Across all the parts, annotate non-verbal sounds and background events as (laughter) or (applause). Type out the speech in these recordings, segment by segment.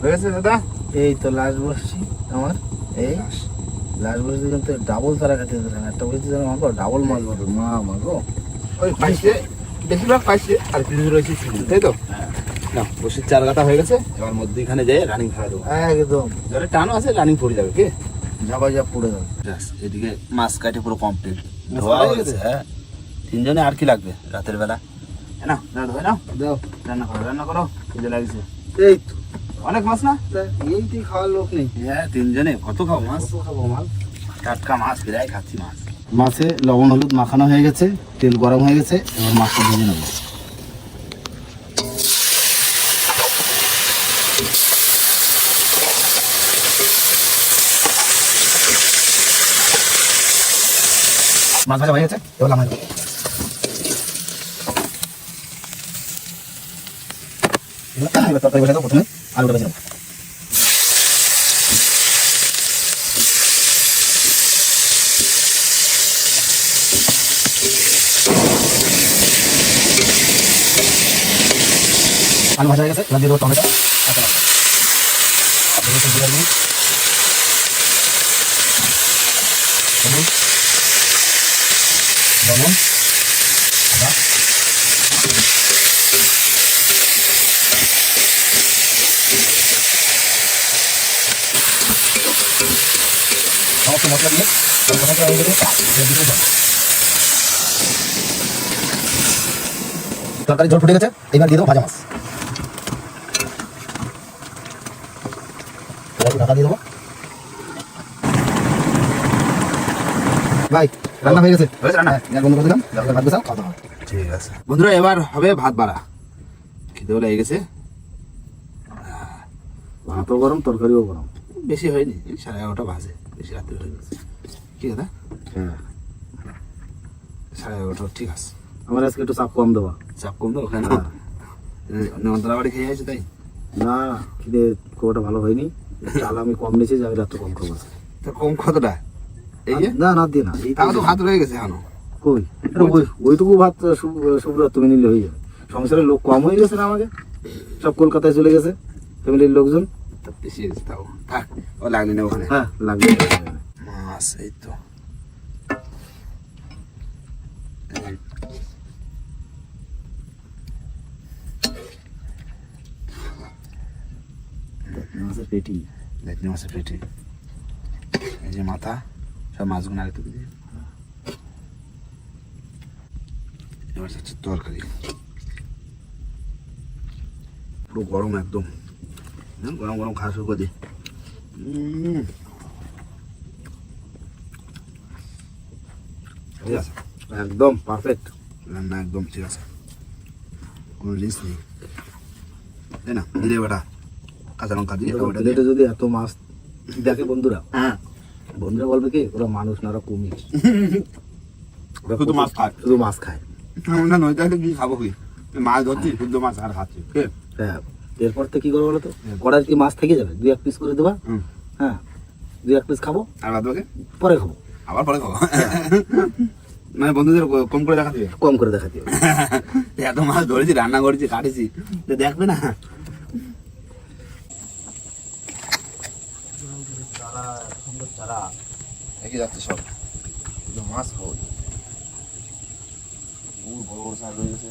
হয়ে গেছে দাদা? এই তো লাস্ট বসছি আমার। এই লাস্ট বসছি কিন্তু ডাবল তারা দিতে না একটা বসছি আমাকে ডাবল মাছ বলো মা আমাকে ওই পাইছে। বেশিরভাগ পাইছে। আর কিছু রয়েছে তাই তো? না বসে চার গাতা হয়ে গেছে। এবার মধ্যখানে যাই রানিং ফেলা দেবো। একদম। জলে টানও আছে রানিং পড়ে যাবে কি? ঝাপা ঝাপ পড়ে যাবে। এদিকে মাছ কাটে পুরো কমপ্লিট ধোয়া কাটা হয়ে হয়ে গেছে। হ্যাঁ তিনজনে আর কি লাগবে রাতের বেলা? না না? দাও। রান্না করো রান্না করো। খিদে লাগছে? এই তো। অনেক মাছ না? তা এইটি খাওয়ার লোক নেই। হ্যাঁ তিনজনে কত খাও মাছ? খাব মাল টাটকা মাছ প্রায় খাচ্ছি মাছ। মাছে লবণ হলুদ মাখানো হয়ে গেছে তেল গরম হয়ে গেছে এবার মাছটা ভেজে নেব। মাছ ভাজা হয়ে গেছে? এবার নামাই। এবার তরকারি বসে দেবো প্রথমে। আলুটা ভেজে নেব। আলু ভাজা হয়ে গেছে এবার দিয়ে টমেটো কাঁচা সমস্ত মশলা দিয়ে অল্প মশলা হয়ে গেছে এবার দিয়ে দেবো জল। তরকারি জল ফুটে গেছে এবার দিয়ে দেবো ভাজা মাছ। একটু ঢাকা দিয়ে দেবো। ভাই রান্না হয়ে গেছে? হয়েছে রান্না? হ্যাঁ, বন্ধ করে দিলাম ভাত বসাও খাওয়া দাওয়া। ঠিক আছে। বন্ধুরা এবার হবে ভাত বাড়া। খিদেও লেগে গেছে। ভাতও গরম তরকারিও গরম। বেশি হয়নি সাড়ে এগারোটা বাজে বেশি রাত্রি হয়ে গেছে। কি দাদা হ্যাঁ। সাড়ে এগারোটা ঠিক আছে। আমার আজকে একটু চাপ কম দেওয়া। চাপ কম তো ওখানে হ্যাঁ। নেমন্তলা বাড়ি খেয়ে আছে তাই? না খিদে খুব একটা ভালো হয়নি। চাল আমি কম নিয়েছি যে আমি রাত্রে কম খাব তো কম কতটা? এই যে? না না দিয়ে না এই তাও তো ভাত রয়ে গেছে এখনও। কই? ওই- ওইটুকু ভাত শুভ্র তুমি নিলে হয়ে যাবে। সংসারের লোক কম হয়ে গেছে না আমাকে? সব কলকাতায় চলে গেছে ফ্যামিলির লোকজন। তো গেছে তাও। থাক ও লাগবে না ওখানে। হ্যাঁ লাগবে। মাছ এই তো। মাছের পেটি। দেখনি মাছের পেটে। এই যে মাথা সব মাছগুলো আগে তুলে দিয়ে এবার হচ্ছে তরকারি। পুরো গরম একদম। একদম গরম গরম খাওয়া শুরু করে দিই ঠিক আছে একদম পারফেক্ট রান্না একদম ঠিক আছে কোনো রিস্ক নেই তাই না দিলে বেটা কাঁচা লঙ্কা দিয়ে যদি এত মাছ দেখে বন্ধুরা হ্যাঁ বন্ধুরা বলবে কি ওরা মানুষ না ওরা কুমির ওরা শুধু মাছ খায়। শুধু মাছ খায় আমরা নয়টা কি খাব কি মাছ ধরছি শুদ্ধ মাছ আর খাচ্ছি হ্যাঁ এরপর তো কি করব বলো তো? কড়াই কি মাছ থেকে যাবে? দুই এক পিস করে দেবা? হ্যাঁ। দুই এক পিস খাব? আর বাদ বাকি? পরে খাব। আবার পরে খাব? মানে বন্ধুদের কম করে দেখা দিবে কম করে দেখা দিও (laughs) এত মাছ ধরেছি রান্না করেছি কাটেছি তো দেখবে না? দেখে যাচ্ছে সব। মাছ খাব। বড় বড় সার রয়ে গেছে।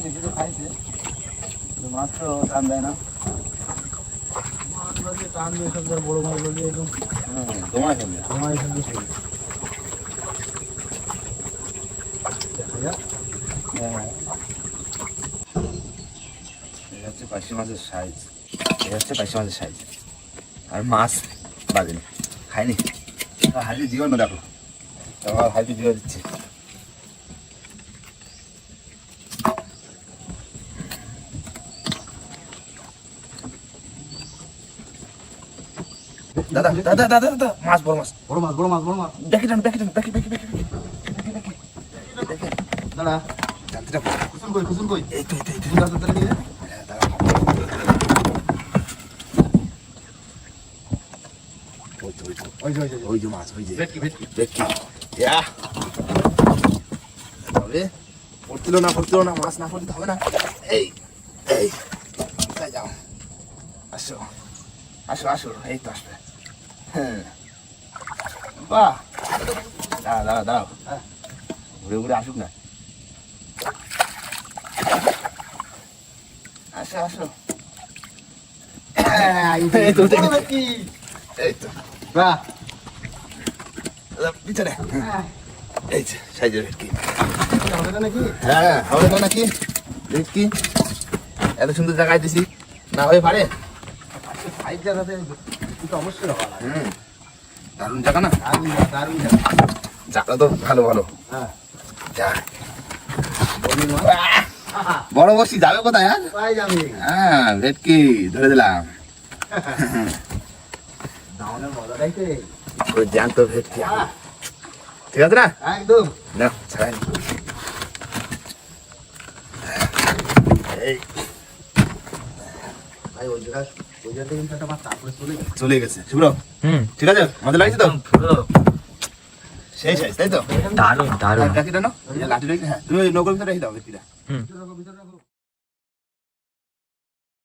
খাইছে, কিছু খাইছে। মাছ তো টান দেয় না। টান দিয়ে সব বড় মাছ দিয়ে একদম এই হচ্ছে পাশি মাছের সাইজ এই হচ্ছে পাশি মাছের সাইজ আর মাছ বাজেনি খাইনি হাইতে জীবন দেখো তোমার হাইতে জীবন দিচ্ছে দাদা দাদা দাদা দাদা মাছ বড় মাছ। বড় মাছ বড় মাছ বড় মাছ। দেখি টান দেখি টান দেখি দেখি দেখি দেখি দেখি দাঁড়া কই কুসুল কই? এই তো এই তো এই তো। কুসুল হাতে নিয়ে হ্যাঁ, ওই তো ওই তো ওই যে ওই যে। ওই যে মাছ ওই যে। ভেটকি ভেটকি। দেখি ইয়া। তবে পড়ছিল না পড়ছিল না মাছ না পড়লে হবে না। এই এই যাও। আসো। আসো আসো এই তো আসবে। হ্যাঁ বাহ। দাঁড়া দাঁড়া দাঁড়াও। ঘুরে ঘুরে আসুক না। আসো আসো। পিছনে। এই সাইজের ভেটকি হ্যাঁ হবে না নাকি? ভেটকি এত সুন্দর জায়গায় দিছি। না হয়ে পারে? সাইড জায়গাতে তো অবশ্যই হওয়া লাগে হুম দারুণ জায়গা না? দারুণ জায়গা, দারুণ জায়গা। জায়গা তো ভালো ভালো। হ্যাঁ। যা। বড় বসি যাবে কোথায় হ্যাঁ? পাই যাবে? হ্যাঁ ভেটকি ধরে দিলাম। জ্যান্ত ভেটকি আহ, ঠিক আছে না? একদম। না ছাড়াই এই। ভাই ওই জায়গা চলে গেছে। শুভ্র হুম। ঠিক আছে? মজা লাগছে তো? সেই সাইজ তাই তো? দারুণ দারুণ। লাঠি রয়েছে হ্যাঁ তুমি ওই নৌকোর ভিতরে রেখে দাও হুম।